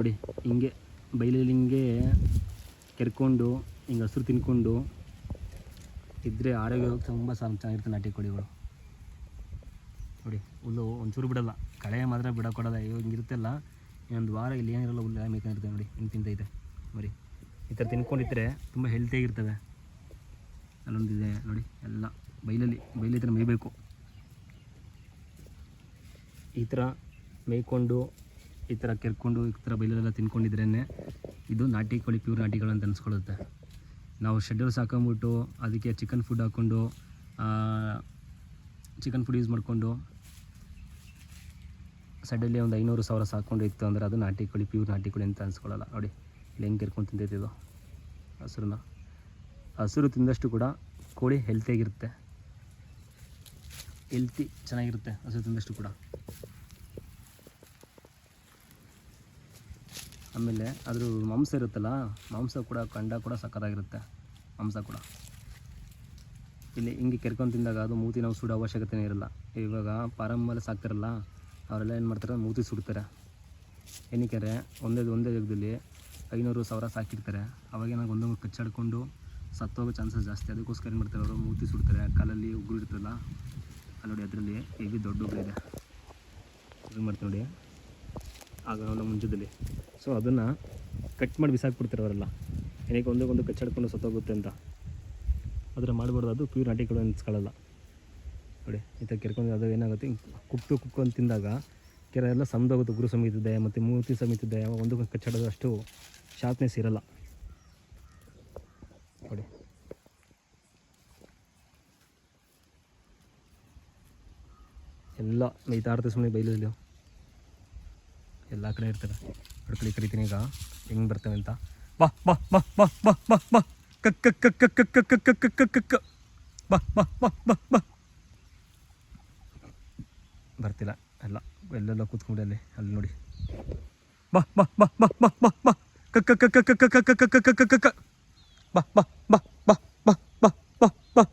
ನೋಡಿ, ಹಿಂಗೆ ಬೈಲಲ್ಲಿ ಹಿಂಗೆ ಕೆರ್ಕೊಂಡು, ಹಿಂಗೆ ಹಸಿರು ತಿನ್ಕೊಂಡು ಇದ್ದರೆ ಆರೋಗ್ಯ ತುಂಬ ಚೆನ್ನಾಗಿರ್ತದೆ ನಾಟಿ ಕೋಳಿಗಳು. ನೋಡಿ, ಹುಲ್ಲು ಒಂಚೂರು ಬಿಡಲ್ಲ, ಕಳೆ ಮಾತ್ರ ಬಿಡೋಕೊಡಲ್ಲ ಇವಾಗ ಹಿಂಗಿರುತ್ತಲ್ಲ ಇನ್ನೊಂದು ವಾರ ಇಲ್ಲಿ ಏನಿರಲ್ಲ ಹುಲ್ಲು ಮೇಯ್ಕೊಂಡಿರ್ತವೆ ನೋಡಿ, ಹಿಂಗೆ ತಿಂತೈತೆ ಬರೀ ಈ ಥರ ತಿನ್ಕೊಂಡಿದ್ರೆ ತುಂಬ ಹೆಲ್ತಿಯಾಗಿರ್ತವೆ ಅಲ್ಲೊಂದಿದೆ, ನೋಡಿ, ಎಲ್ಲ ಬೈಲಲ್ಲಿ ಬೈಲಿ ಥರ ಮೇಯ್ಬೇಕು. ಈ ಥರ ಮೇಯ್ಕೊಂಡು ಈ ಥರ ಕೆರ್ಕೊಂಡು ಈ ಥರ ಬೈಲೆಲ್ಲ ತಿನ್ಕೊಂಡಿದ್ರೇ ಇದು ನಾಟಿ ಕೋಳಿ ಪ್ಯೂರ್ ನಾಟಿಗಳು ಅಂತ ಅನ್ಸ್ಕೊಳ್ಳುತ್ತೆ. ನಾವು ಶೆಡ್ಯೂಲ್ಸ್ ಸಾಕೊಂಬಿಟ್ಟು ಅದಕ್ಕೆ ಚಿಕನ್ ಫುಡ್ ಹಾಕ್ಕೊಂಡು ಚಿಕನ್ ಫುಡ್ ಯೂಸ್ ಮಾಡಿಕೊಂಡು ಸೈಡಲ್ಲಿ ಒಂದು ಐನೂರು ಸಾವಿರ ಸಾಕೊಂಡು ಇತ್ತು ಅಂದರೆ ಅದು ನಾಟಿ ಕೋಳಿ, ಪ್ಯೂರ್ ನಾಟಿ ಕೋಳಿ ಅಂತ ಅನ್ಸ್ಕೊಳ್ಳಲ್ಲ. ನೋಡಿ, ಇಲ್ಲಿ ಹೆಂಗೆ ಕೆರ್ಕೊಂಡು ತಿಂತೈತೆ ಇದು. ಹಸುರನ್ನ. ಹಸಿರು ತಿಂದಷ್ಟು ಕೂಡ ಕೋಳಿ ಹೆಲ್ತಿಯಾಗಿರುತ್ತೆ ಹೆಲ್ತಿ ಚೆನ್ನಾಗಿರುತ್ತೆ ಹಸಿರು ತಿಂದಷ್ಟು ಕೂಡ. ಆಮೇಲೆ ಅದ್ರ ಮಾಂಸ ಇರುತ್ತಲ್ಲ, ಮಾಂಸ ಕೂಡ, ಕಂಡ ಕೂಡ ಸಕ್ಕತ್ತಾಗಿರುತ್ತೆ, ಮಾಂಸ ಕೂಡ. ಇಲ್ಲಿ ಹಿಂಗೆ ಕೆರ್ಕೊಂಡು ತಿಂದಾಗ ಅದು ಮೂತಿ ನಾವು ಸುಡೋ ಅವಶ್ಯಕತೆನೇ ಇರಲ್ಲ. ಇವಾಗ ಪಾರಮ್ಮಲ್ಲಿ ಸಾಕ್ತಿರಲ್ಲ, ಅವರೆಲ್ಲ ಏನು ಮಾಡ್ತಾರೆ, ಮೂತಿ ಸುಡ್ತಾರೆ. ಏನಕ್ಕೆ ಒಂದೇ ಒಂದೇ ಜಾಗದಲ್ಲಿ ಐನೂರು ಸಾವಿರ ಸಾಕಿರ್ತಾರೆ. ಅವಾಗ ನಾವು ಒಂದೊಂದು ಕಚ್ಚಾಡ್ಕೊಂಡು ಸತ್ತೋಗೋ ಚಾನ್ಸಸ್ ಜಾಸ್ತಿ. ಅದಕ್ಕೋಸ್ಕರ ಏನು ಮಾಡ್ತಾರೆ ಅವರು, ಮೂತಿ ಸುಡ್ತಾರೆ. ಕಾಲಲ್ಲಿ ಉಗುರು ಇರ್ತಲ್ಲ ಅಲ್ಲಿ ನೋಡಿ ಅದರಲ್ಲಿ ಹೇಗೆ ದೊಡ್ಡ ಉಗುರಿದೆ ಇದು. ಮಾಡ್ತೀವಿ ನೋಡಿ. ಆಗ ನಮ್ಮ ಮುಂಜದಲ್ಲಿ ಸೊ ಅದನ್ನು ಕಟ್ ಮಾಡಿ ಬಿಸಾಕ್ಬಿಡ್ತಾರೆ ಅವರೆಲ್ಲ ಏನಕ್ಕೆ ಒಂದಕ್ಕೊಂದು ಒಂದು ಕಚ್ಚಾಡ್ಕೊಂಡು ಸತ್ತೋಗುತ್ತೆ ಅಂತ. ಆದರೆ ಮಾಡಬಾರ್ದು, ಅದು ಪ್ಯೂರ್ ನಾಟಿಗಳು ಅನ್ಸ್ಕೊಳ್ಳಲ್ಲ ನೋಡಿ, ಈ ಥರ ಕೆರ್ಕೊಂಡು ಅದು ಏನಾಗುತ್ತೆ? ಕುಕ್ತು ಕುಕ್ಕು ಅಂತ ತಿಂದಾಗ ಕೆರೆ ಎಲ್ಲ ಸಮದೋಗುತ್ತೆ, ಗುರು ಸಮಿತಿದೆ ಮತ್ತು ಮೂರ್ತಿ ಸಮಿತಿದೆ ಒಂದು ಕಚ್ಚಾಡೋದು ಅಷ್ಟು ಶಾರ್ಪ್ನೆಸ್ ಇರಲ್ಲ. ನೋಡಿ. ಎಲ್ಲ ಮೈತಾರ್ಥ ಸುಮ್ಮನೆ ಬೈಲಲ್ಲಿ. ಎಲ್ಲ ಕಡೆ ಇರ್ತಾರೆ ಅಡ್ಕಲಿ ಕರಿತೀನಿ ಈಗ ಹೆಂಗೆ ಬರ್ತವೆ ಅಂತ ಬಾ ಬಾ ಬಾ ಬಾ ಬಾ ಬಾ ಕ ಕ ಕ ಕ ಕ ಕ ಕ ಕಕ್ ಬಾ ಬಾ ಬಾ ಬಾ ಬಾ ಬರ್ತಿಲ್ಲ ಎಲ್ಲ ಎಲ್ಲೆಲ್ಲ ಕೂತ್ಕೊಂಡು ಅಲ್ಲಿ ಅಲ್ಲಿ ನೋಡಿ ಬಾ ಬಾ ಬಾ ಬಾ ಬಾ ಬಾ ಬಾ ಕ ಕ ಕ ಕ ಕ ಕ ಕ ಬಾ ಬಾ ಬಾ ಬಾ ಬಾ ಬಾ ಬಾ ಬಾ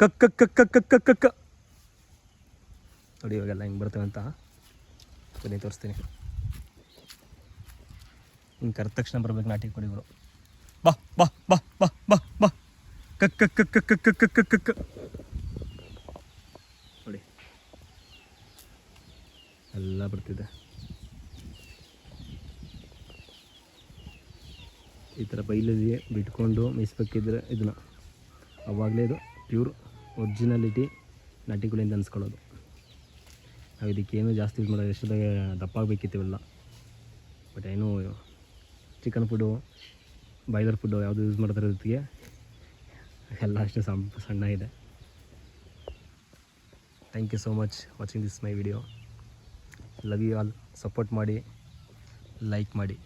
ಕ ಕ ಕ ಕ ಕ ಕ ಕ ನೋಡಿ ಇವಾಗೆಲ್ಲ ಹಿಂಗೆ ಬರ್ತವೆ ಅಂತ ಬನ್ನಿ ತೋರಿಸ್ತೀನಿ. ಹಿಂಗೆ ಕರೆದ ತಕ್ಷಣ ಬರ್ಬೇಕು ನಾಟಿ ಕೋಳಿಗಳು ಬಾ ಬಾ ಬಾ ಬಾ ಬಾ ಬಾ. ಕಕ್ ಕಕ್ ಕಕ್ ಕಕ್ ಕಕ್ ಕಕ್ ಕಕ್ ಕಕ್ ನೋಡಿ. ಎಲ್ಲ ಬರ್ತಿದೆ. ಈ ಥರ ಬೈಲಲ್ಲಿ ಬಿಟ್ಕೊಂಡು ಮೇಯಿಸ್ಬೇಕಿದ್ರೆ ಇದನ್ನ. ಅವಾಗಲೇ ಇದು ಪ್ಯೂರ್ ಒರಿಜಿನಾಲಿಟಿ ನಾಟಿಗಳಿಂದ ಅನ್ಸ್ಕೊಳ್ಳೋದು. ನಾವು ಇದಕ್ಕೇನು ಜಾಸ್ತಿ ಯೂಸ್ ಮಾಡೋದು ಎಷ್ಟು ದಪ್ಪ ಆಗಬೇಕಿತ್ತು ಇವೆಲ್ಲ. ಬಟ್ ಏನು ಚಿಕನ್ ಫುಡ್ಡು ಬಾಯ್ಲರ್ ಫುಡ್ಡು ಯಾವುದು ಯೂಸ್ ಮಾಡೋದ್ರ ಜೊತೆಗೆ ಎಲ್ಲ ಅಷ್ಟು ಸಮ್ ಸಣ್ಣ ಇದೆ. Thank you so much watching this my video love you all support ಮಾಡಿ ಲೈಕ್ ಮಾಡಿ.